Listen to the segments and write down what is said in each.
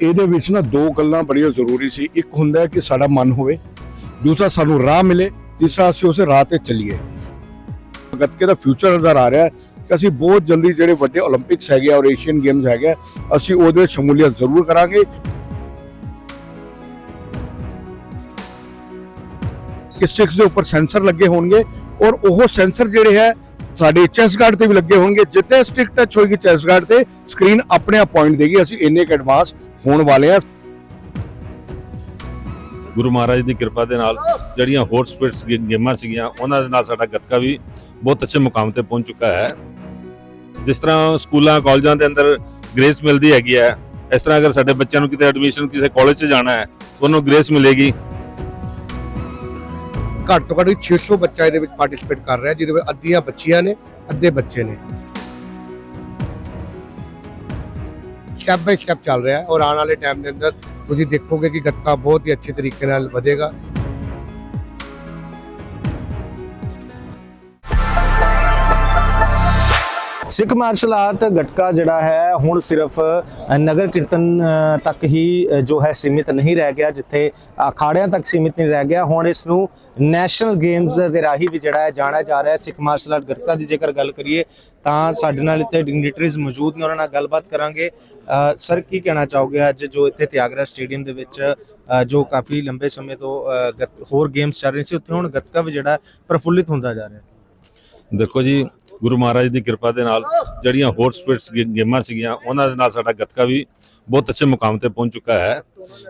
ਇਹਦੇ ਵਿੱਚ ਨਾ ਦੋ ਗੱਲਾਂ ਬੜੀਆਂ ਜ਼ਰੂਰੀ ਸੀ। ਇੱਕ ਹੁੰਦਾ ਹੈ ਕਿ ਸਾਡਾ ਮਨ ਹੋਵੇ, ਦੂਸਰਾ ਸਾਨੂੰ ਰਾਹ ਮਿਲੇ ਜਿਸ ਤਰ੍ਹਾਂ ਅਸੀਂ ਉਸੇ ਰਾਹ ਤੇ ਚੱਲੀਏ। ਗੱਤਕੇ ਦਾ ਫਿਊਚਰ ਨਜ਼ਰ ਆ ਰਿਹਾ ਕਿ ਅਸੀਂ ਬਹੁਤ ਜਲਦੀ ਜਿਹੜੇ ਵੱਡੇ 올림픽ਸ ਹੈਗੇ ਔਰ ਏਸ਼ੀਅਨ ਗੇਮਸ ਹੈਗੇ ਅਸੀਂ ਉਹਦੇ ਵਿੱਚ ਸ਼ਮੂਲੀਅਤ ਜ਼ਰੂਰ ਕਰਾਂਗੇ। ਕਿ ਸਟਿਕਸ ਦੇ ਉੱਪਰ ਸੈਂਸਰ ਲੱਗੇ ਹੋਣਗੇ ਔਰ ਉਹ ਸੈਂਸਰ ਜਿਹੜੇ ਹੈ, ਸਾਡੇ ਚੈਸ ਗਾਰਡ ਤੇ ਵੀ ਲੱਗੇ ਹੋਣਗੇ। ਜਿੱਤੇ ਸਟਿਕ ਟੱਚ ਹੋਏਗੀ ਚੈਸ ਗਾਰਡ ਤੇ ਸਕਰੀਨ ਆਪਣੇ ਆਪ ਪੁਆਇੰਟ ਦੇਗੀ। ਅਸੀਂ ਇੰਨੇ ਐਡਵਾਂਸ ਹੋਣ ਵਾਲੇ ਆ। ਗੁਰੂ ਮਹਾਰਾਜ ਦੀ ਕਿਰਪਾ ਦੇ ਨਾਲ ਜਿਹੜੀਆਂ ਹੋਰ ਸਪੋਰਟਸ ਗੇਮਾਂ ਸੀਗੀਆਂ ਉਹਨਾਂ ਦੇ ਨਾਲ ਸਾਡਾ ਗੱਤਕਾ ਵੀ ਬਹੁਤ ਅੱਛੇ ਮੁਕਾਮ ਤੇ ਪਹੁੰਚ ਚੁੱਕਾ ਹੈ। ਜਿਸ ਤਰ੍ਹਾਂ ਸਕੂਲਾਂ ਕਾਲਜਾਂ ਦੇ ਅੰਦਰ ਗ੍ਰੇਸ ਮਿਲਦੀ ਹੈਗੀ ਹੈ ਇਸ ਤਰ੍ਹਾਂ ਅਗਰ ਸਾਡੇ ਬੱਚਿਆਂ ਨੂੰ ਕਿਤੇ ਐਡਮਿਸ਼ਨ ਕਿਸੇ ਕਾਲਜ 'ਚ ਜਾਣਾ ਹੈ ਉਹਨੂੰ ਗ੍ਰੇਸ ਮਿਲੇਗੀ। ਘੱਟ ਤੋਂ ਘੱਟ 600 ਬੱਚਾ ਇਹਦੇ ਵਿੱਚ ਪਾਰਟਿਸਿਪੇਟ ਕਰ ਰਿਹਾ ਜਿਹਦੇ ਵਿੱਚ ਅੱਧੀਆਂ ਬੱਚੀਆਂ ਨੇ ਅੱਧੇ ਬੱਚੇ ਨੇ। ਸਟੈਪ ਬਾਈ ਸਟੈਪ ਚੱਲ ਰਿਹਾ ਔਰ ਆਉਣ ਵਾਲੇ ਟਾਈਮ ਦੇ ਅੰਦਰ ਤੁਸੀਂ ਦੇਖੋਗੇ ਕਿ ਗੱਤਕਾ ਬਹੁਤ ਹੀ ਅੱਛੇ ਤਰੀਕੇ ਨਾਲ ਵਧੇਗਾ। ਸਿੱਖ ਮਾਰਸ਼ਲ ਆਰਟ ਗਟਕਾ ਜਿਹੜਾ ਹੈ, ਹੁਣ ਸਿਰਫ ਨਗਰ ਕੀਰਤਨ ਤੱਕ ਹੀ ਜੋ ਹੈ ਸੀਮਿਤ ਨਹੀਂ ਰਹਿ ਗਿਆ, ਜਿੱਥੇ ਅਖਾੜਿਆਂ ਤੱਕ ਸੀਮਿਤ ਨਹੀਂ ਰਹਿ ਗਿਆ। ਹੁਣ ਇਸ ਨੂੰ ਨੈਸ਼ਨਲ ਗੇਮਸ ਦੇ ਰਾਹੀਂ ਵੀ ਜਿਹੜਾ ਹੈ ਜਾਣਿਆ ਜਾ ਰਿਹਾ ਹੈ। ਸਿੱਖ ਮਾਰਸ਼ਲ ਆਰਟ ਗਟਕਾ ਦੀ ਜੇਕਰ ਗੱਲ ਕਰੀਏ, ਤਾਂ ਸਾਡੇ ਨਾਲ ਇੱਥੇ ਡਿਗਨਿਟਰੀਜ਼ ਮੌਜੂਦ ਨੇ, ਉਹਨਾਂ ਨਾਲ ਗੱਲਬਾਤ ਕਰਾਂਗੇ। ਸਰ, ਕੀ ਕਹਿਣਾ ਚਾਹੋਗੇ ਅੱਜ, ਜੋ ਇੱਥੇ ਤਿਆਗਰਾ ਸਟੇਡੀਅਮ ਦੇ ਵਿੱਚ ਜੋ ਕਾਫੀ ਲੰਬੇ ਸਮੇਂ ਤੋਂ ਗੱਤ- ਹੋਰ ਗੇਮਸ ਚੱਲ ਰਹੇ ਸੀ, ਉੱਥੇ ਹੁਣ ਗੱਤਕਾ ਵੀ ਜਿਹੜਾ ਪ੍ਰਫੁੱਲਿਤ ਹੁੰਦਾ ਜਾ ਰਿਹਾ ਦੇਖੋ ਜੀ ਗੁਰੂ ਮਹਾਰਾਜ ਦੀ ਕਿਰਪਾ ਦੇ ਨਾਲ ਜਿਹੜੀਆਂ ਹੋਰ ਸਪੋਰਟਸ ਗੇ- ਗੇਮਾਂ ਸੀਗੀਆਂ, ਉਹਨਾਂ ਦੇ ਨਾਲ ਸਾਡਾ ਗੱਤਕਾ ਵੀ ਬਹੁਤ ਅੱਛੇ ਮੁਕਾਮ ਤੇ ਪਹੁੰਚ ਚੁੱਕਾ ਹੈ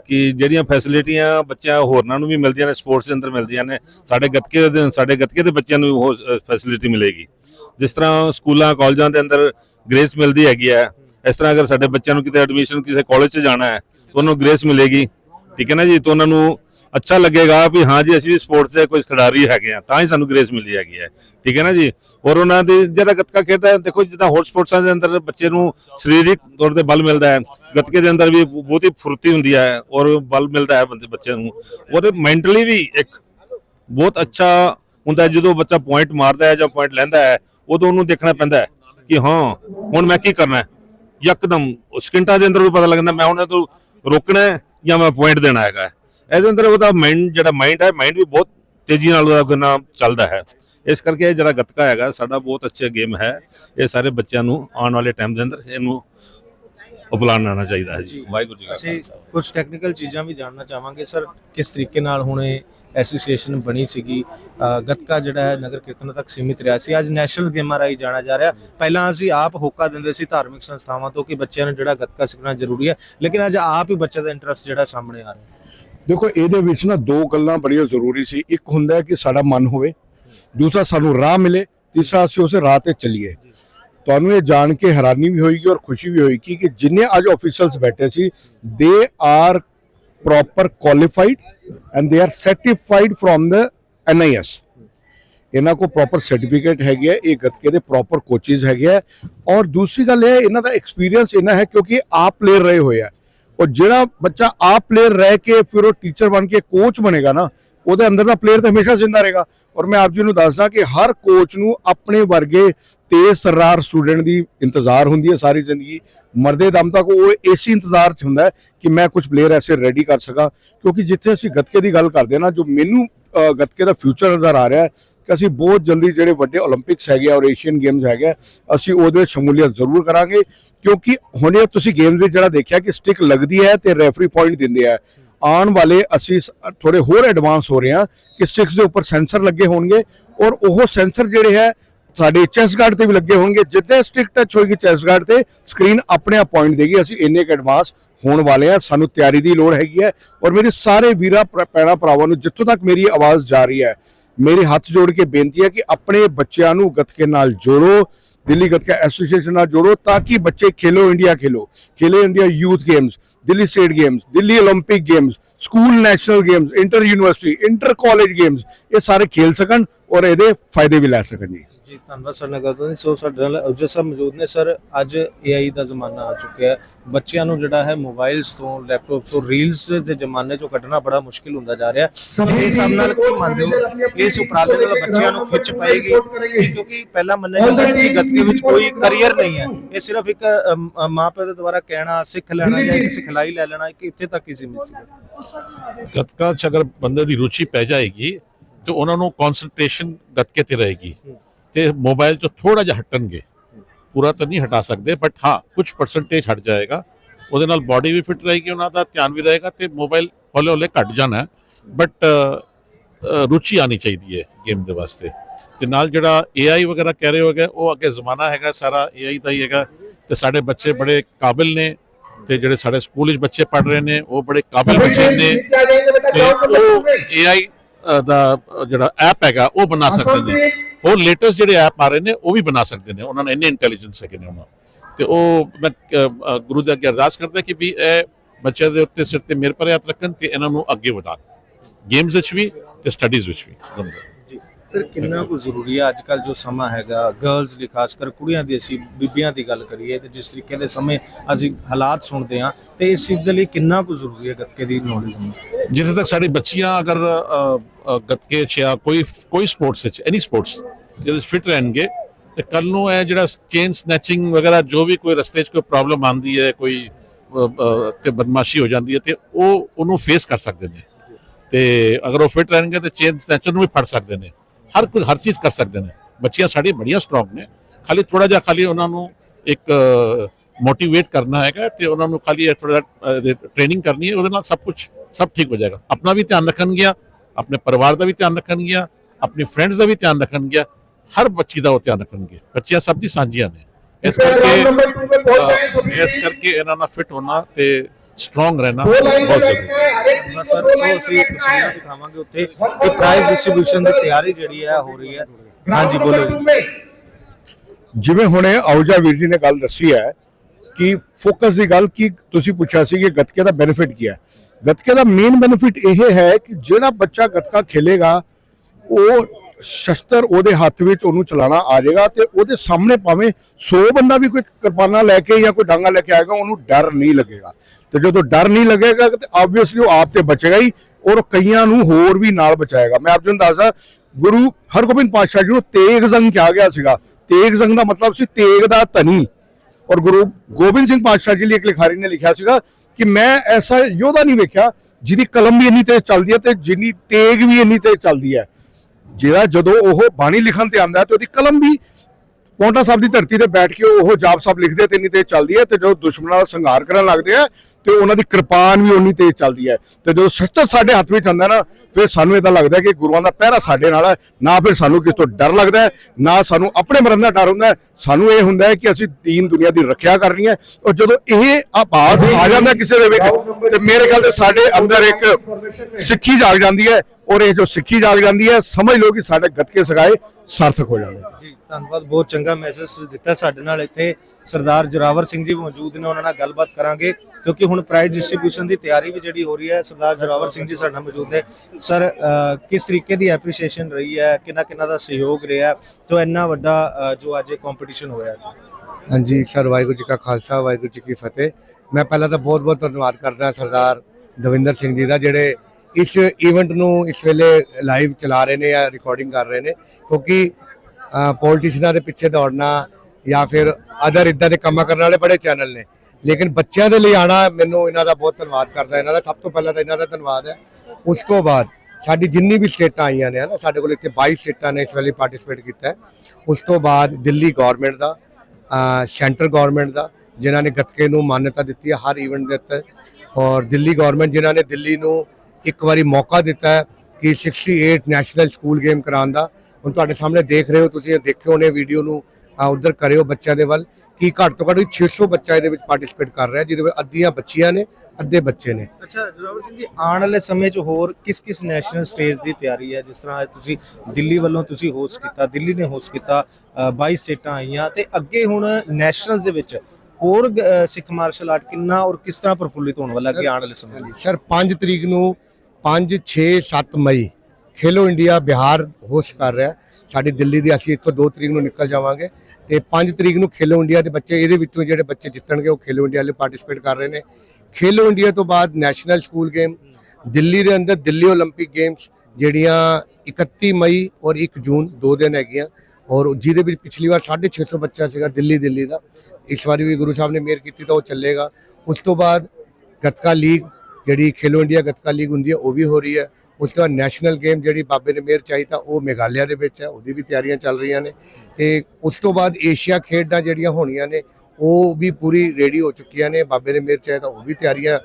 ਕਿ ਜਿਹੜੀਆਂ ਫੈਸਿਲਿਟੀਆਂ ਬੱਚਿਆਂ, ਹੋਰਨਾਂ ਨੂੰ ਵੀ ਮਿਲਦੀਆਂ ਨੇ ਸਪੋਰਟਸ ਦੇ ਅੰਦਰ ਮਿਲਦੀਆਂ ਨੇ, ਸਾਡੇ ਗੱਤਕੇ ਦੇ, ਸਾਡੇ ਗੱਤਕੇ ਦੇ ਬੱਚਿਆਂ ਨੂੰ ਉਹ ਫੈਸਿਲਿਟੀ ਮਿਲੇਗੀ। ਜਿਸ ਤਰ੍ਹਾਂ ਸਕੂਲਾਂ, ਕਾਲਜਾਂ ਦੇ ਅੰਦਰ ਗ੍ਰੇਸ ਮਿਲਦੀ ਹੈਗੀ ਹੈ, ਇਸ ਤਰ੍ਹਾਂ ਅਗਰ ਸਾਡੇ ਬੱਚਿਆਂ ਨੂੰ ਕਿਤੇ ਐਡਮਿਸ਼ਨ ਕਿਸੇ ਕਾਲਜ 'ਚ ਜਾਣਾ ਹੈ, ਤਾਂ ਨੂੰ ਗ੍ਰੇਸ ਮਿਲੇਗੀ। ਠੀਕ ਹੈ ਨਾ ਜੀ? ਤਾਂ ਉਹਨਾਂ ਨੂੰ ਅੱਛਾ ਲੱਗੇਗਾ ਵੀ ਹਾਂ ਜੀ, ਅਸੀਂ ਵੀ ਸਪੋਰਟਸ ਦੇ ਕੋਈ ਖਿਡਾਰੀ ਹੈਗੇ ਆ ਤਾਂ ਹੀ ਸਾਨੂੰ ਗ੍ਰੇਸ ਮਿਲੀ ਹੈਗੀ ਹੈ। ਠੀਕ ਹੈ ਨਾ ਜੀ? ਔਰ ਉਹਨਾਂ ਦੇ ਜਿਹੜਾ ਗੱਤਕਾ ਖੇਡਦਾ ਹੈ, ਦੇਖੋ ਜਿੱਦਾਂ ਹੋਰ ਸਪੋਰਟਸਾਂ ਦੇ ਅੰਦਰ ਬੱਚੇ ਨੂੰ ਸਰੀਰਕ ਤੌਰ ਤੇ ਬਲ ਮਿਲਦਾ ਹੈ, ਗੱਤਕੇ ਦੇ ਅੰਦਰ ਵੀ ਬਹੁਤ ਹੀ ਫੁਰਤੀ ਹੁੰਦੀ ਹੈ ਔਰ ਬਲ ਮਿਲਦਾ ਹੈ ਬੰਦੇ ਬੱਚੇ ਨੂੰ। ਔਰ ਮੈਂਟਲੀ ਵੀ ਇੱਕ ਬਹੁਤ ਅੱਛਾ ਹੁੰਦਾ ਜਦੋਂ ਬੱਚਾ ਪੁਆਇੰਟ ਮਾਰਦਾ ਹੈ ਜਾਂ ਪੁਆਇੰਟ ਲੈਂਦਾ ਹੈ, ਉਦੋਂ ਉਹਨੂੰ ਦੇਖਣਾ ਪੈਂਦਾ ਹੈ ਕਿ ਹਾਂ, ਹੁਣ ਮੈਂ ਕੀ ਕਰਨਾ ਹੈ? ਯਕਦਮ ਸਕਿੰਟਾਂ ਦੇ ਅੰਦਰ ਵੀ ਪਤਾ ਲੱਗਦਾ, ਮੈਂ ਹੁਣ ਤੋਂ ਰੋਕਣਾ ਹੈ ਜਾਂ ਮੈਂ ਪੁਆਇੰਟ ਦੇਣਾ ਹੈਗਾ ਇਹਦੇ ਅੰਦਰ ਉਹਦਾ ਮਾਈਂਡ ਜਿਹੜਾ ਮਾਈਂਡ ਹੈ ਮਾਈਂਡ ਵੀ ਬਹੁਤ ਤੇਜ਼ੀ ਨਾਲ ਉਹਦਾ ਗਨਾ ਚੱਲਦਾ ਹੈ। ਇਸ ਕਰਕੇ ਇਹ ਜਿਹੜਾ ਗੱਤਕਾ ਹੈਗਾ ਸਾਡਾ ਬਹੁਤ ਅੱਛਾ ਗੇਮ ਹੈ। ਇਹ ਸਾਰੇ ਬੱਚਿਆਂ ਨੂੰ ਆਉਣ ਵਾਲੇ ਟਾਈਮ ਦੇ ਅੰਦਰ ਇਹਨੂੰ ਉਪਲਾਉਣਾ ਚਾਹੀਦਾ ਹੈ ਜੀ। ਵਾਹਿਗੁਰੂ ਜੀ ਕਾ ਖਾਲਸਾ। ਕੁਝ ਟੈਕਨੀਕਲ ਚੀਜ਼ਾਂ ਵੀ ਜਾਣਨਾ ਚਾਹਾਂਗੇ ਸਰ। ਕਿਸ ਤਰੀਕੇ ਨਾਲ ਹੁਣ ਇਹ ਐਸੋਸੀਏਸ਼ਨ ਬਣੀ ਸੀਗੀ? ਗੱਤਕਾ ਜਿਹੜਾ ਹੈ ਨਗਰ ਕੀਰਤਨ ਤੱਕ ਸੀਮਿਤ ਰਿਹਾ ਸੀ। ਅੱਜ ਨੈਸ਼ਨਲ ਗੇਮਾਂ ਰਾਹੀਂ ਜਾਣਾ ਜਾ ਰਿਹਾ। ਪਹਿਲਾਂ ਅਸੀਂ ਆਪ ਹੋਕਾ ਦਿੰਦੇ ਸੀ ਧਾਰਮਿਕ ਸੰਸਥਾਵਾਂ ਤੋਂ ਕਿ ਬੱਚਿਆਂ ਨੂੰ ਜਿਹੜਾ ਗੱਤਕਾ ਸਿੱਖਣਾ ਜ਼ਰੂਰੀ ਹੈ। ਲੇਕਿਨ ਅੱਜ ਆਪ ਹੀ ਬੱਚੇ ਦਾ ਇੰਟਰਸਟ ਜਿਹੜਾ ਸਾਹਮਣੇ ਆ ਰਿਹਾ। ਦੇਖੋ, ਇਹਦੇ ਵਿੱਚ ਨਾ ਦੋ ਗੱਲਾਂ ਬੜੀਆਂ ਜ਼ਰੂਰੀ ਸੀ। ਇੱਕ ਹੁੰਦਾ ਕਿ ਸਾਡਾ ਮਨ ਹੋਵੇ, ਦੂਸਰਾ ਸਾਨੂੰ ਰਾਹ ਮਿਲੇ, ਤੀਸਰਾ ਅਸੀਂ ਉਸੇ ਰਾਹ ਤੇ ਚੱਲੀਏ। ਤੁਹਾਨੂੰ ਇਹ ਜਾਣ ਕੇ ਹੈਰਾਨੀ ਵੀ ਹੋਏਗੀ ਔਰ ਖੁਸ਼ੀ ਵੀ ਹੋਏਗੀ ਕਿ ਜਿੰਨੇ ਅੱਜ ਆਫੀਸ਼ੀਅਲਸ ਬੈਠੇ ਸੀ they are proper qualified and they are certified from the NIS ਇਹਨਾਂ ਕੋ ਪ੍ਰੋਪਰ ਸਰਟੀਫਿਕੇਟ ਹੈਗੇ ਹੈ, ਇਹ ਗੱਤਕੇ ਦੇ ਪ੍ਰੋਪਰ ਕੋਚਿਸ ਹੈਗੇ ਹੈ। ਔਰ ਦੂਸਰੀ ਗੱਲ ਇਹ ਹੈ, ਇਹਨਾਂ ਦਾ ਐਕਸਪੀਰੀਅੰਸ ਇਹਨਾਂ ਹੈ ਕਿਉਂਕਿ ਆਪ ਪਲੇਅਰ ਰਹੇ ਹੋਏ ਆ ਔਰ ਜਿਹੜਾ ਬੱਚਾ ਆਪ ਪਲੇਅਰ ਰਹਿ ਕੇ ਫਿਰ ਉਹ ਟੀਚਰ ਬਣ ਕੇ ਕੋਚ ਬਣੇਗਾ ਨਾ, ਉਹਦੇ ਅੰਦਰ ਦਾ ਪਲੇਅਰ ਤਾਂ ਹਮੇਸ਼ਾ ਜ਼ਿੰਦਾ ਰਹੇਗਾ। ਔਰ ਮੈਂ ਆਪ ਜੀ ਨੂੰ ਦੱਸਦਾ ਕਿ ਹਰ ਕੋਚ ਨੂੰ ਆਪਣੇ ਵਰਗੇ ਤੇਜ਼ ਸਰਾਰ ਸਟੂਡੈਂਟ ਦੀ ਇੰਤਜ਼ਾਰ ਹੁੰਦੀ ਹੈ ਸਾਰੀ ਜ਼ਿੰਦਗੀ। ਮਰਦੇ ਦਮ ਤੱਕ ਉਹ ਇਸੇ ਇੰਤਜ਼ਾਰ 'ਚ ਹੁੰਦਾ ਕਿ ਮੈਂ ਕੁਝ ਪਲੇਅਰ ਐਸੇ ਰੈਡੀ ਕਰ ਸਕਾਂ। ਕਿਉਂਕਿ ਜਿੱਥੇ ਅਸੀਂ ਗੱਤਕੇ ਦੀ ਗੱਲ ਕਰਦੇ ਹਾਂ ਨਾ, ਜੋ ਮੈਨੂੰ ਗੱਤਕੇ ਦਾ ਫਿਊਚਰ ਨਜ਼ਰ ਆ ਰਿਹਾ ਕਿ ਅਸੀਂ ਬਹੁਤ ਜਲਦੀ ਜਿਹੜੇ ਵੱਡੇ 올림픽ਸ ਹੈਗੇ ਔਰ ਏਸ਼ੀਅਨ ਗੇਮਸ ਹੈਗੇ ਅਸੀਂ ਉਹਦੇ ਸ਼ਮੂਲੀਅਤ ਜ਼ਰੂਰ ਕਰਾਂਗੇ, ਕਿਉਂਕਿ ਹੁਣੇ ਤੁਸੀਂ ਗੇਮਸ ਵਿੱਚ ਜਿਹੜਾ ਦੇਖਿਆ ਕਿ ਸਟਿਕ ਲੱਗਦੀ ਹੈ ਤੇ ਰੈਫਰੀ ਪੁਆਇੰਟ ਦਿੰਦੇ ਆ। ਆਉਣ ਵਾਲੇ ਅਸੀਂ ਥੋੜੇ ਹੋਰ ਐਡਵਾਂਸ ਹੋ ਰਹੇ ਹਾਂ ਕਿ ਸਟਿਕਸ ਦੇ ਉੱਪਰ ਸੈਂਸਰ ਲੱਗੇ ਹੋਣਗੇ ਔਰ ਉਹ ਸੈਂਸਰ ਜਿਹੜੇ ਹੈ ਸਾਡੇ ਚੈਸ ਗਾਰਡ ਤੇ ਵੀ ਲੱਗੇ ਹੋਣਗੇ। ਜਿੱਦਾਂ ਸਟਿਕ ਟੱਚ ਹੋਏਗੀ ਚੈਸ ਗਾਰਡ ਤੇ ਸਕਰੀਨ ਆਪਣੇ ਆਪ ਪੁਆਇੰਟ ਦੇਗੀ, ਅਸੀਂ ਇੰਨੇ ਕ ਐਡਵਾਂਸ ਹੋਣ ਵਾਲੇ ਆ ਸਾਨੂੰ ਤਿਆਰੀ ਦੀ ਲੋੜ ਹੈਗੀ ਹੈ ਔਰ ਮੇਰੇ ਸਾਰੇ ਵੀਰਾਂ ਭਰਾ- ਭੈਣਾਂ ਭਰਾਵਾਂ ਨੂੰ ਜਿੱਥੋਂ ਤੱਕ ਮੇਰੀ ਆਵਾਜ਼ ਜਾ ਰਹੀ ਹੈ ਮੇਰੇ ਹੱਥ ਜੋੜ ਕੇ ਬੇਨਤੀ ਹੈ ਕਿ ਆਪਣੇ ਬੱਚਿਆਂ ਨੂੰ ਗੱਤਕੇ ਨਾਲ ਜੋੜੋ ਦਿੱਲੀ ਗੱਤਕਾ ਐਸੋਸੀਏਸ਼ਨ ਨਾਲ ਜੋੜੋ ਤਾਂ ਕਿ ਬੱਚੇ Khelo India Khelo ਖੇਲੇ India youth games Delhi state games Delhi 올림픽 games school national games inter university inter college games ਇਹ ਸਾਰੇ ਖੇਲ ਸਕਣ ਔਰ ਇਹਦੇ ਫਾਇਦੇ ਵੀ ਲੈ ਸਕਣ ਜੀ। ਜੀ ਧੰਨਵਾਦ ਸਰ ਕਰਨ ਲਈ। ਸੋ ਸਾਡੇ ਨਾਲ ਅਜੇ ਸਾਹਿਬ ਮੌਜੂਦ ਨੇ ਸਰ। ਅੱਜ AI ਦਾ ਜ਼ਮਾਨਾ ਆ ਚੁੱਕਿਆ ਹੈ। ਬੱਚਿਆਂ ਨੂੰ ਜਿਹੜਾ ਹੈ ਮੋਬਾਈਲਸ ਤੋਂ ਲੈਪਟਾਪਸ ਤੋਂ ਰੀਲਸ ਦੇ ਜ਼ਮਾਨੇ ਚੋਂ ਕੱਢਣਾ ਬੜਾ ਮੁਸ਼ਕਿਲ ਹੁੰਦਾ ਜਾ ਰਿਹਾ ਹੈ। ਇਸ ਹਿਸਾਬ ਨਾਲ ਕੀ ਮੰਨਦੇ ਹੋ? ਇਸ ਉਪਰਾਲੇ ਨਾਲ ਬੱਚਿਆਂ ਨੂੰ ਖਿੱਚ ਪਾਏਗੀ ਕਿਉਂਕਿ ਪਹਿਲਾਂ ਮੰਨਿਆ ਜਾਂਦਾ ਸੀ ਕਿ ਗੱਤਕੇ ਵਿੱਚ ਕੋਈ ਕੈਰੀਅਰ ਨਹੀਂ ਹੈ। ਇਹ ਸਿਰਫ ਇੱਕ ਅਮ, ਅ, ਮਾਂ ਪਿਓ ਦੇ ਦੁਆਰਾ ਕਹਿਣਾ ਸਿੱਖ ਲੈਣਾ ਜਾਂ ਇੱਕ ਸਿਖਲਾਈ ਲੈ ਲੈਣਾ ਕਿ ਇੱਥੇ ਤੱਕ ਹੀ ਸੀਮਿਤ ਸੀ। ਗੱਤਕਾ ਚ ਅਗਰ ਬੰਦੇ ਦੀ ਰੁਚੀ ਪੈ ਜਾਏਗੀ ਤੇ ਉਹਨਾਂ ਨੂੰ ਕਨਸੈਂਟ੍ਰੇਸ਼ਨ ਗੱਤਕੇ ਤੇ ਰਹੇਗੀ। ਤੇ ਮੋਬਾਈਲ ਤੋਂ ਥੋੜਾ ਜਿਹਾ ਹਟਣਗੇ। ਪੂਰਾ ਤਾਂ ਨਹੀਂ ਹਟਾ ਸਕਦੇ ਬਟ ਹਾਂ ਕੁਝ ਪਰਸੈਂਟੇਜ ਹਟ ਜਾਏਗਾ। ਉਹਦੇ ਨਾਲ ਬਾਡੀ ਵੀ ਫਿਟ ਰਹੇਗੀ ਉਹਨਾਂ ਦਾ ਧਿਆਨ ਵੀ ਰਹੇਗਾ ਤੇ ਮੋਬਾਈਲ ਹੌਲੇ ਹੌਲੇ ਘਟ ਜਾਣਾ। ਬਟ ਰੁਚੀ ਆਣੀ ਚਾਹੀਦੀ ਹੈ ਗੇਮ ਦੇ ਵਾਸਤੇ। ਤੇ ਨਾਲ ਜਿਹੜਾ AI ਵਗੈਰਾ ਕਹਿ ਰਹੇ ਹੋਗੇ ਉਹ ਅੱਗੇ ਜ਼ਮਾਨਾ ਹੈਗਾ ਸਾਰਾ AI ਦਾ ਹੀ ਹੈਗਾ। ਤੇ ਸਾਡੇ ਬੱਚੇ ਬੜੇ ਕਾਬਿਲ ਨੇ ਤੇ ਜਿਹੜੇ ਸਾਡੇ ਸਕੂਲ ਵਿੱਚ ਬੱਚੇ ਪੜ ਰਹੇ ਨੇ ਉਹ ਬੜੇ ਕਾਬਿਲ ਬੱਚੇ ਨੇ। ਤੇ ਉਹ AI ਦਾ ਜਿਹੜਾ ਐਪ ਹੈਗਾ ਉਹ ਬਣਾ ਸਕਦੇ ਨੇ। ਹੋਰ ਲੇਟੈਸਟ ਜਿਹੜੇ ਐਪ ਆ ਰਹੇ ਨੇ ਉਹ ਵੀ ਬਣਾ ਸਕਦੇ ਨੇ। ਉਹਨਾਂ ਨੂੰ ਇੰਨੇ ਇੰਟੈਲੀਜੈਂਸ ਹੈਗੇ ਨੇ ਉਹਨਾਂ ਤੇ ਉਹ ਮੈਂ ਗੁਰੂ ਦੇ ਅੱਗੇ ਅਰਦਾਸ ਕਰਦਾ ਕਿ ਵੀ ਇਹ ਬੱਚਿਆਂ ਦੇ ਉੱਤੇ ਸਿਰ ਤੇ ਮੇਰੇ ਪਰ ਹੱਥ ਰੱਖਣ ਤੇ ਇਹਨਾਂ ਨੂੰ ਅੱਗੇ ਵਧਾਣ ਗੇਮਸ ਵਿੱਚ ਵੀ ਤੇ ਸਟੱਡੀਜ਼ ਵਿੱਚ ਵੀ। ਦੋਨੋਂ ਸਰ, ਕਿੰਨਾ ਕੁ ਜ਼ਰੂਰੀ ਹੈ ਅੱਜ ਕੱਲ ਜੋ ਸਮਾਂ ਹੈਗਾ ਗਰਲਸ ਲਈ ਖਾਸ ਕਰ ਕੁੜੀਆਂ ਦੀ ਅਸੀਂ ਬੀਬੀਆਂ ਦੀ ਗੱਲ ਕਰੀਏ ਤੇ ਜਿਸ ਤਰੀਕੇ ਦੇ ਸਮੇਂ ਅਸੀਂ ਹਾਲਾਤ ਸੁਣਦੇ ਹਾਂ ਤੇ ਇਸ ਚੀਜ਼ ਦੇ ਲਈ ਕਿੰਨਾ ਕੁ ਜ਼ਰੂਰੀ ਹੈ ਗੱਤਕੇ ਦੀ ਨੌਲੇਜ ਹੋਣੀ? ਜਿੱਥੇ ਤੱਕ ਸਾਡੀ ਬੱਚੀਆਂ ਅਗਰ ਗੱਤਕੇ ਚ ਜਾਂ ਕੋਈ ਕੋਈ ਸਪੋਰਟਸ ਵਿੱਚ ਐਨੀ ਸਪੋਰਟਸ ਜਿਹਦੇ ਵਿੱਚ ਫਿਟ ਰਹਿਣਗੇ, ਤੇ ਕੱਲ ਨੂੰ ਇਹ ਜਿਹੜਾ ਚੇਨ ਸਨੈਚਿੰਗ ਵਗੈਰਾ ਜੋ ਵੀ ਕੋਈ ਰਸਤੇ 'ਚ ਕੋਈ ਪ੍ਰੋਬਲਮ ਆਉਂਦੀ ਹੈ, ਕੋਈ ਤੇ ਬਦਮਾਸ਼ੀ ਹੋ ਜਾਂਦੀ ਹੈ, ਤੇ ਉਹ ਉਹਨੂੰ ਫੇਸ ਕਰ ਸਕਦੇ ਨੇ। ਤੇ ਅਗਰ ਉਹ ਫਿਟ ਰਹਿਣਗੇ ਤੇ ਚੇਨ ਸਨੈਚਰ ਨੂੰ ਵੀ ਫੜ ਸਕਦੇ ਨੇ। ਹਰ ਕੋਈ ਹਰ ਚੀਜ਼ ਕਰ ਸਕਦੇ ਨੇ। ਬੱਚੀਆਂ ਸਾਡੀਆਂ ਬੜੀਆਂ ਸਟਰੋਂਗ ਨੇ। ਖਾਲੀ ਥੋੜਾ ਜਿਹਾ ਖਾਲੀ ਉਹਨਾਂ ਨੂੰ ਇੱਕ ਮੋਟੀਵੇਟ ਕਰਨਾ ਹੈਗਾ ਤੇ ਉਹਨਾਂ ਨੂੰ ਖਾਲੀ ਥੋੜਾ ਟ੍ਰੇਨਿੰਗ ਕਰਨੀ ਹੈ ਉਹਦੇ ਨਾਲ ਸਭ ਕੁਝ ਸਭ ਠੀਕ ਹੋ ਜਾਏਗਾ। ਆਪਣਾ ਵੀ ਧਿਆਨ ਰੱਖਣਗੀਆਂ ਆਪਣੇ ਪਰਿਵਾਰ ਦਾ ਵੀ ਧਿਆਨ ਰੱਖਣਗੀਆਂ ਆਪਣੀ ਫਰੈਂਡਸ ਦਾ ਵੀ ਧਿਆਨ ਰੱਖਣਗੀਆਂ ਹਰ ਬੱਚੀ ਦਾ ਉਹ ਧਿਆਨ ਰੱਖਣਗੇ ਬੱਚੀਆਂ ਸਭ ਦੀ ਸਾਂਝੀਆਂ ਨੇ। ਇਸ ਕਰਕੇ ਇਸ ਕਰਕੇ ਇਹਨਾਂ ਨਾਲ ਫਿਟ ਹੋਣਾ ਤੇ ਸਟਰੋਂਗ ਰਹਿਣਾ। ਬਹੁਤ ਜ਼ਰੂਰੀ। ਹੈ ਸਰ ਸੋ ਅਸੀਂ ਤਸਵੀਰਾਂ ਦਿਖਾਵਾਂਗੇ ਉੱਥੇ। ਕਿ ਪ੍ਰਾਈਜ਼ ਡਿਸਟ੍ਰੀਬਿਊਸ਼ਨ ਦੀ ਤਿਆਰੀ ਜਿਹੜੀ ਹੈ ਹੋ ਰਹੀ ਹੈ। ਹਾਂਜੀ ਬੋਲੋ ਜਿਵੇਂ ਹੁਣੇ ਆਉਜਾ ਵੀਰ ਜੀ ਨੇ ਗੱਲ ਦੱਸੀ ਹੈ ਕਿ ਫੋਕਸ ਦੀ ਗੱਲ ਕੀ ਤੁਸੀਂ ਪੁੱਛਿਆ ਸੀ ਕਿ ਗੱਤਕੇ ਦਾ ਬੈਨੀਫਿਟ ਕੀ ਹੈ। ਗੱਤਕੇ ਦਾ ਮੇਨ ਬੈਨੀਫਿਟ ਇਹ ਹੈ ਕਿ ਜਿਹੜਾ ਬੱਚਾ ਗੱਤਕਾ ਖੇਲੇਗਾ ਉਹ ਸ਼ਸਤਰ ਉਹਦੇ ਹੱਥ ਵਿੱਚ ਉਹਨੂੰ ਚਲਾਣਾ ਆ ਜਾਏਗਾ ਤੇ ਉਹਦੇ ਸਾਹਮਣੇ ਭਾਵੇਂ 100 ਬੰਦਾ ਵੀ ਕੋਈ ਕਿਰਪਾਨਾ ਲੈ ਕੇ ਜਾਂ ਕੋਈ ਡਾਂਗਾ ਲੈ ਕੇ ਆਏਗਾ, ਉਹਨੂੰ ਡਰ ਨਹੀਂ ਲੱਗੇਗਾ। ਤੇ ਜਦੋਂ ਡਰ ਨਹੀਂ ਲੱਗੇਗਾ ਤੇ ਆਬਵੀਅਸਲੀ ਉਹ ਆਪ ਤੇ ਬਚੇਗਾ ਹੀ ਔਰ ਕਈਆਂ ਨੂੰ ਹੋਰ ਵੀ ਨਾਲ ਬਚਾਏਗਾ। ਮੈਂ ਆਪ ਜੀ ਨੂੰ ਦੱਸਦਾ, ਗੁਰੂ ਹਰਗੋਬਿੰਦ ਪਾਤਸ਼ਾਹ ਜੀ ਨੂੰ ਤੇਗ ਜ਼ੰਗ ਕਿਹਾ ਗਿਆ ਸੀਗਾ। ਤੇਗ ਜ਼ੰਗ ਦਾ ਮਤਲਬ ਸੀ ਤੇਗ ਦਾ ਧਨੀ। ਔਰ ਗੁਰੂ ਗੋਬਿੰਦ ਸਿੰਘ ਪਾਤਸ਼ਾਹ ਜੀ ਲਈ ਇੱਕ ਲਿਖਾਰੀ ਨੇ ਲਿਖਿਆ ਸੀਗਾ ਕਿ ਮੈਂ ਐਸਾ ਯੋਧਾ ਨਹੀਂ ਵੇਖਿਆ, ਜਿਹਦੀ ਕਲਮ ਵੀ ਇੰਨੀ ਤੇਜ਼ ਚੱਲਦੀ ਹੈ ਤੇ ਜਿੰਨੀ ਤੇਗ ਵੀ ਇੰਨੀ ਤੇਜ਼ ਚੱਲਦੀ ਹੈ। ਜਿਹੜਾ ਜਦੋਂ ਉਹ ਬਾਣੀ ਲਿਖਣ ਤੇ ਆਂਦਾ ਤੇ ਉਹਦੀ ਕਲਮ ਵੀ ਪੌਂਟਾ ਸਾਹਿਬ ਦੀ ਧਰਤੀ ਤੇ ਬੈਠ ਕੇ ਉਹ ਜਾਪ ਸਾਹਿਬ ਲਿਖਦੇ ਤੇ ਇੰਨੀ ਤੇਜ਼ ਚੱਲਦੀ ਹੈ ਤੇ ਜਦੋਂ ਦੁਸ਼ਮਣਾਂ ਨਾਲ ਸੰਘਾਰ ਕਰਨ ਲੱਗਦੇ ਆ ਤੇ ਉਹਨਾਂ ਦੀ ਕਿਰਪਾਨ ਵੀ ਉਨੀ ਤੇਜ਼ ਚੱਲਦੀ ਹੈ ਤੇ ਜਦੋਂ ਸ਼ਸਤਰ ਸਾਡੇ ਹੱਥ ਵਿੱਚ ਆਉਂਦਾ ਨਾ ਫਿਰ ਸਾਨੂੰ ਇਦਾਂ ਲੱਗਦਾ ਕਿ ਗੁਰੂਆਂ ਦਾ ਪਹਿਰਾ ਸਾਡੇ ਨਾਲ ਹੈ, ਨਾ ਫਿਰ ਸਾਨੂੰ ਕਿਸ ਤੋਂ ਡਰ ਲੱਗਦਾ ਨਾ ਸਾਨੂੰ ਆਪਣੇ ਮਰਨ ਦਾ ਡਰ ਹੁੰਦਾ ਸਾਨੂੰ ਇਹ ਹੁੰਦਾ ਕਿ ਅਸੀਂ ਦੀਨ ਦੁਨੀਆ ਦੀ ਰੱਖਿਆ ਕਰਨੀ ਹੈ ਔਰ ਜਦੋਂ ਇਹ ਆਭਾਸ ਆ ਜਾਂਦਾ ਕਿਸੇ ਦੇ ਵਿੱਚ, ਤੇ ਮੇਰੇ ਖਿਆਲ ਤੇ ਸਾਡੇ ਅੰਦਰ ਇੱਕ ਸਿੱਖੀ ਜਾਗ ਜਾਂਦੀ ਹੈ ਔਰ ਇਹ ਜੋ ਸਿੱਖੀ ਜਾਗ ਜਾਂਦੀ ਹੈ, ਸਮਝ ਲਓ ਕਿ ਸਾਡੇ ਗੱਤਕੇ ਸਗਾਏ ਸਾਰਥਕ ਹੋ ਜਾਂਦੇ ਜੀ, ਧੰਨਵਾਦ, ਬਹੁਤ ਚੰਗਾ ਮੈਸੇਜ ਦਿੱਤਾ ਸਾਡੇ ਨਾਲ ਇੱਥੇ। ਸਰਦਾਰ ਜਰਾਵਰ ਸਿੰਘ ਜੀ ਮੌਜੂਦ ਨੇ, ਉਹਨਾਂ ਨਾਲ ਗੱਲਬਾਤ ਕਰਾਂਗੇ, ਕਿਉਂਕਿ ਹੁਣ ਪ੍ਰਾਈਜ਼ ਡਿਸਟ੍ਰੀਬਿਊਸ਼ਨ ਦੀ ਤਿਆਰੀ ਵੀ ਜਿਹੜੀ ਹੋ ਰਹੀ ਹੈ, ਸਰਦਾਰ ਜਰਾਵਰ ਸਿੰਘ ਜੀ ਸਾਡੇ ਨਾਲ ਮੌਜੂਦ ਨੇ। ਸਰ ਕਿਸ ਤਰੀਕੇ ਦੀ ਐਪਰੀਸ਼ੀਏਸ਼ਨ ਰਹੀ ਹੈ? ਕਿੰਨਾ ਕਿੰਨਾ ਦਾ ਸਹਿਯੋਗ ਰਿਹਾ ਸੋ ਇੰਨਾ ਵੱਡਾ ਜੋ ਅੱਜ ਕੰਪੀਟੀਸ਼ਨ ਹੋਇਆ ਹਾਂਜੀ, ਸਰ, ਵਾਹਿਗੁਰੂ ਜੀ ਕਾ ਖਾਲਸਾ, ਵਾਹਿਗੁਰੂ ਜੀ ਕੀ ਫਤਿਹ। ਮੈਂ ਪਹਿਲਾਂ ਤਾਂ ਬਹੁਤ ਬਹੁਤ ਧੰਨਵਾਦ ਕਰਦਾ ਸਰਦਾਰ ਦਵਿੰਦਰ ਸਿੰਘ ਜੀ ਦਾ, ਜਿਹੜੇ ਇਸ ਇਵੈਂਟ ਨੂੰ ਇਸ ਵੇਲੇ ਲਾਈਵ ਚਲਾ ਰਹੇ ਨੇ ਜਾਂ ਰਿਕਾਰਡਿੰਗ ਕਰ ਰਹੇ ਨੇ। ਕਿਉਂਕਿ ਪੋਲਿਟਿਸ਼ੀਅਨਾਂ ਦੇ ਪਿੱਛੇ ਦੌੜਨਾ ਜਾਂ ਫਿਰ ਅਦਰ ਇਦਾਂ ਦੇ ਕੰਮਾਂ ਕਰਨ ਵਾਲੇ ਬੜੇ ਚੈਨਲ ਨੇ। ਲੇਕਿਨ ਬੱਚਿਆਂ ਦੇ ਲਈ ਆਣਾ ਮੈਨੂੰ ਇਹਨਾਂ ਦਾ ਬਹੁਤ ਧੰਨਵਾਦ ਕਰਦਾ। ਇਹਨਾਂ ਦਾ ਸਭ ਤੋਂ ਪਹਿਲਾਂ ਤਾਂ ਇਹਨਾਂ ਦਾ ਧੰਨਵਾਦ ਹੈ। ਉਸ ਤੋਂ ਬਾਅਦ ਸਾਡੀ ਜਿੰਨੀ ਵੀ ਸਟੇਟਾਂ ਆਈਆਂ ਨੇ ਹਨਾ, ਸਾਡੇ ਕੋਲ ਇੱਥੇ 22 ਸਟੇਟਾਂ ਨੇ ਇਸ ਵੇਲੇ ਪਾਰਟਿਸਿਪੇਟ ਕੀਤਾ ਉਸ ਤੋਂ ਬਾਅਦ ਦਿੱਲੀ ਗਵਰਨਮੈਂਟ ਦਾ ਸੈਂਟਰ ਗਵਰਨਮੈਂਟ ਦਾ, ਜਿਨ੍ਹਾਂ ਨੇ ਗੱਤਕੇ ਨੂੰ ਮਾਨਤਾ ਦਿੱਤੀ ਹੈ ਹਰ ਇਵੈਂਟ ਦੇ ਉੱਤੇ। ਔਰ ਦਿੱਲੀ ਗਵਰਨਮੈਂਟ ਜਿਨ੍ਹਾਂ ਨੇ ਦਿੱਲੀ ਨੂੰ ਇੱਕ ਵਾਰੀ ਮੌਕਾ ਦਿੱਤਾ ਹੈ ਕਿ 68 ਨੈਸ਼ਨਲ ਸਕੂਲ ਗੇਮ ਕਰਾਉਣ ਦਾ। ਹੁਣ ਤੁਹਾਡੇ ਸਾਹਮਣੇ ਦੇਖ ਰਹੇ ਹੋ, ਤੁਸੀਂ ਦੇਖਿਓ ਨੇ ਵੀਡੀਓ ਨੂੰ ਉਧਰ ਕਰਿਓ ਬੱਚਿਆਂ ਦੇ ਵੱਲ, ਕਿ ਘੱਟ ਤੋਂ ਘੱਟ ਵੀ 600 ਬੱਚਾ ਇਹਦੇ ਵਿੱਚ ਪਾਰਟਿਸਿਪੇਟ ਕਰ ਰਿਹਾ ਜਿਹਦੇ ਵਿੱਚ ਅੱਧੀਆਂ ਬੱਚੀਆਂ ਨੇ ਅੱਧੇ ਬੱਚੇ ਨੇ। ਅੱਛਾ ਜਰਾਵਰ ਸਿੰਘ ਜੀ ਆਉਣ ਵਾਲੇ ਸਮੇਂ 'ਚ ਹੋਰ ਕਿਸ ਕਿਸ ਨੈਸ਼ਨਲ ਸਟੇਜ ਦੀ ਤਿਆਰੀ ਹੈ? ਜਿਸ ਤਰ੍ਹਾਂ ਤੁਸੀਂ ਦਿੱਲੀ ਵੱਲੋਂ ਤੁਸੀਂ ਹੋਸਟ ਕੀਤਾ ਦਿੱਲੀ ਨੇ ਹੋਸਟ ਕੀਤਾ ਅ, 22 ਸਟੇਟਾਂ ਆਈਆਂ ਤੇ ਅੱਗੇ ਹੁਣ ਨੈਸ਼ਨਲਸ ਦੇ ਵਿੱਚ ਹੋਰ ਸਿੱਖ ਮਾਰਸ਼ਲ ਆਰਟ ਕਿੰਨਾ ਔਰ ਕਿਸ ਤਰ੍ਹਾਂ ਪ੍ਰਫੁੱਲਿਤ ਹੋਣ ਵਾਲਾ ਅੱਗੇ ਆਉਣ ਵਾਲੇ ਸਮੇਂ 'ਚ? ਸਰ 5 ਤਰੀਕ ਨੂੰ 5 6 7 ਮਈ ਖੇਲੋ ਇੰਡੀਆ ਬਿਹਾਰ ਹੋਸਟ ਕਰ ਰਿਹਾ। ਸਾਡੀ ਦਿੱਲੀ ਦੀ ਅਸੀਂ ਇੱਥੋਂ 2 ਤਰੀਕ ਨੂੰ ਨਿਕਲ ਜਾਵਾਂਗੇ ਤੇ 5 ਤਰੀਕ ਨੂੰ ਖੇਲੋ ਇੰਡੀਆ ਦੇ ਬੱਚੇ ਇਹਦੇ ਵਿੱਚੋਂ ਜਿਹੜੇ ਬੱਚੇ ਜਿੱਤਣਗੇ ਉਹ ਖੇਲੋ ਇੰਡੀਆ ਲਈ ਪਾਰਟਿਸਿਪੇਟ ਕਰ ਰਹੇ ਨੇ। ਖੇਲੋ ਇੰਡੀਆ ਤੋਂ ਬਾਅਦ ਨੈਸ਼ਨਲ ਸਕੂਲ ਗੇਮ ਦਿੱਲੀ ਦੇ ਅੰਦਰ ਦਿੱਲੀ 올림픽 ਗੇਮਸ ਜਿਹੜੀਆਂ 31 ਮਈ ਔਰ 1 ਜੂਨ ਦੋ ਦਿਨ ਹੈਗੀਆਂ ਔਰ ਜਿਹਦੇ ਵਿੱਚ ਪਿਛਲੀ ਵਾਰ 650 ਬੱਚਾ ਸੀਗਾ ਦਿੱਲੀ ਦਿੱਲੀ ਦਾ ਇਸ ਵਾਰੀ ਵੀ ਗੁਰੂ ਸਾਹਿਬ ਨੇ ਮਿਹਰ ਕੀਤੀ ਤਾਂ ਉਹ ਚੱਲੇਗਾ ਉਸ ਤੋਂ ਬਾਅਦ ਗੱਤਕਾ ਲੀਗ ਜਿਹੜੀ ਖੇਲੋ ਇੰਡੀਆ ਗੱਤਕਾ ਲੀਗ ਹੁੰਦੀ ਹੈ ਉਹ ਵੀ ਹੋ ਰਹੀ ਹੈ ਉਸ ਤੋਂ ਬਾਅਦ ਨੈਸ਼ਨਲ ਗੇਮ ਜਿਹੜੀ ਬਾਬੇ ਨੇ ਮਿਹਰ ਚਾਹੀ ਤਾਂ ਉਹ ਮੇਘਾਲਿਆ ਦੇ ਵਿੱਚ ਹੈ ਉਹਦੀ ਵੀ ਤਿਆਰੀਆਂ ਚੱਲ ਰਹੀਆਂ ਨੇ ਤੇ ਉਸ ਤੋਂ ਬਾਅਦ ਏਸ਼ੀਆ ਖੇਡਾਂ ਜਿਹੜੀਆਂ ਹੋਣੀਆਂ ਨੇ ਉਹ ਵੀ ਪੂਰੀ ਰੈਡੀ ਹੋ ਚੁੱਕੀਆਂ ਨੇ, ਬਾਬੇ ਨੇ ਮਿਹਰ ਚਾਹੇ ਤਾਂ ਉਹ ਵੀ ਤਿਆਰੀਆਂ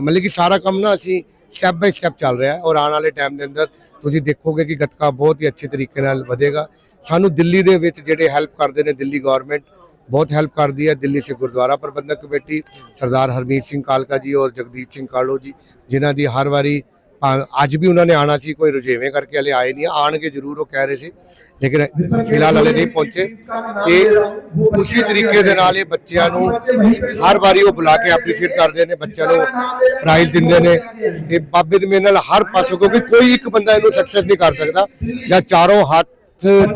ਮਤਲਬ ਕਿ ਸਾਰਾ ਕੰਮ ਨਾ ਅਸੀਂ ਸਟੈਪ ਬਾਈ ਸਟੈਪ ਚੱਲ ਰਿਹਾ ਹੈ ਔਰ ਆਉਣ ਵਾਲੇ ਟਾਈਮ ਦੇ ਅੰਦਰ ਤੁਸੀਂ ਦੇਖੋਗੇ ਕਿ ਗੱਤਕਾ ਬਹੁਤ ਹੀ ਅੱਛੇ ਤਰੀਕੇ ਨਾਲ ਵਧੇਗਾ। ਸਾਨੂੰ ਦਿੱਲੀ ਦੇ ਵਿੱਚ ਜਿਹੜੇ ਹੈਲਪ ਕਰਦੇ ਨੇ, ਦਿੱਲੀ ਗਵਰਨਮੈਂਟ ਬਹੁਤ ਹੈਲਪ ਕਰਦੀ ਹੈ। ਦਿੱਲੀ ਸੇ ਗੁਰਦੁਆਰਾ ਪ੍ਰਬੰਧਕ ਕਮੇਟੀ ਸਰਦਾਰ ਹਰਮੀਤ ਸਿੰਘ ਕਾਲਕਾ ਜੀ ਔਰ ਜਗਦੀਪ ਸਿੰਘ ਕਾਲੋ ਜੀ, ਜਿਨ੍ਹਾਂ ਦੀ ਹਰ ਵਾਰੀ ਅੱਜ ਵੀ ਉਹਨਾਂ ਨੇ ਆਣਾ ਸੀ ਕੋਈ ਰੁਝੇਵੇਂ ਕਰਕੇ ਹਲੇ ਆਏ ਨਹੀਂ ਆਣਗੇ ਜ਼ਰੂਰ ਉਹ ਕਹਿ ਰਹੇ ਸੀ। ਲੇਕਿਨ ਫਿਲਹਾਲ ਹਲੇ ਨਹੀਂ ਪਹੁੰਚੇ। ਤੇ ਉਸੇ ਤਰੀਕੇ ਦੇ ਨਾਲ ਇਹ ਬੱਚਿਆਂ ਨੂੰ ਹਰ ਵਾਰੀ ਉਹ ਬੁਲਾ ਕੇ ਐਪਰੀਸ਼ੀਏਟ ਕਰਦੇ ਨੇ ਬੱਚਿਆਂ ਨੂੰ ਪ੍ਰਾਈਜ਼ ਦਿੰਦੇ ਨੇ। ਤੇ ਬਾਬੇ ਦੇ ਮੇਰੇ ਨਾਲ ਹਰ ਪਾਸੋਂ ਕਿਉਂਕਿ ਕੋਈ ਇੱਕ ਬੰਦਾ ਇਹਨੂੰ ਸਕਸੈਸ ਨਹੀਂ ਕਰ ਸਕਦਾ। ਜਾਂ ਚਾਰੋਂ ਹੱਥ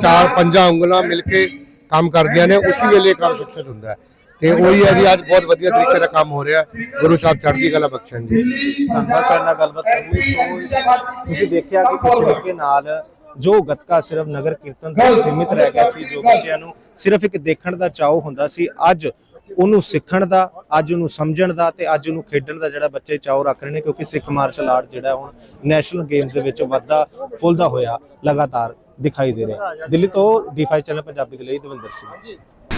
ਚਾਰ ਪੰਜਾਂ ਉਂਗਲਾਂ ਮਿਲ ਕੇ ਕੰਮ ਕਰਦੀਆਂ ਨੇ ਉਸੇ ਵੇਲੇ ਕੰਮ ਸਕਸੈਸ ਹੁੰਦਾ ਹੈ। ਤੇ ਉਹੀ ਹੈ ਜੀ ਅੱਜ ਬਹੁਤ ਵਧੀਆ ਤਰੀਕੇ ਦਾ ਕੰਮ ਹੋ ਰਿਹਾ। ਹੈ। ਗੁਰੂ ਸਾਹਿਬ ਚੜ੍ਹਦੀ ਕਲਾ ਬਖਸ਼ਣ ਜੀ। ਧੰਨਵਾਦ ਸਾਡੇ ਨਾਲ ਗੱਲਬਾਤ ਕਰਨ ਲਈ ਸੋ ਇਸ- ਤੁਸੀਂ ਦੇਖਿਆ ਕਿ ਕਿਸ ਤਰੀਕੇ ਨਾਲ ਜੋ ਗੱਤਕਾ ਸਿਰਫ ਨਗਰ ਕੀਰਤਨ ਤੱਕ ਸੀਮਿਤ ਰਹਿ ਗਿਆ ਸੀ ਜੋ ਬੱਚਿਆਂ ਨੂੰ ਸਿਰਫ ਇੱਕ ਦੇਖਣ ਦਾ ਚਾਅ ਹੁੰਦਾ ਸੀ ਅੱਜ ਉਹਨੂੰ ਸਿੱਖਣ ਦਾ ਅੱਜ ਉਹਨੂੰ ਸਮਝਣ ਦਾ ਤੇ ਅੱਜ ਉਹਨੂੰ ਖੇਡਣ ਦਾ ਜਿਹੜਾ ਬੱਚੇ ਚਾਅ ਰੱਖ ਰਹੇ ਨੇ ਕਿਉਂਕਿ ਸਿੱਖ ਮਾਰਸ਼ਲ ਆਰਟ ਜਿਹੜਾ ਹੁਣ ਨੈਸ਼ਨਲ ਗੇਮਸ ਦੇ ਵਿੱਚ ਵੱਧਦਾ ਫੁੱਲਦਾ ਹੋਇਆ ਲਗਾਤਾਰ ਦਿਖਾਈ ਦੇ ਰਿਹਾ। ਦਿੱਲੀ ਤੋਂ ਡੀ5 ਚੈਨਲ ਪੰਜਾਬੀ ਦੇ ਲਈ ਦਵਿੰਦਰ ਸਿੰਘ।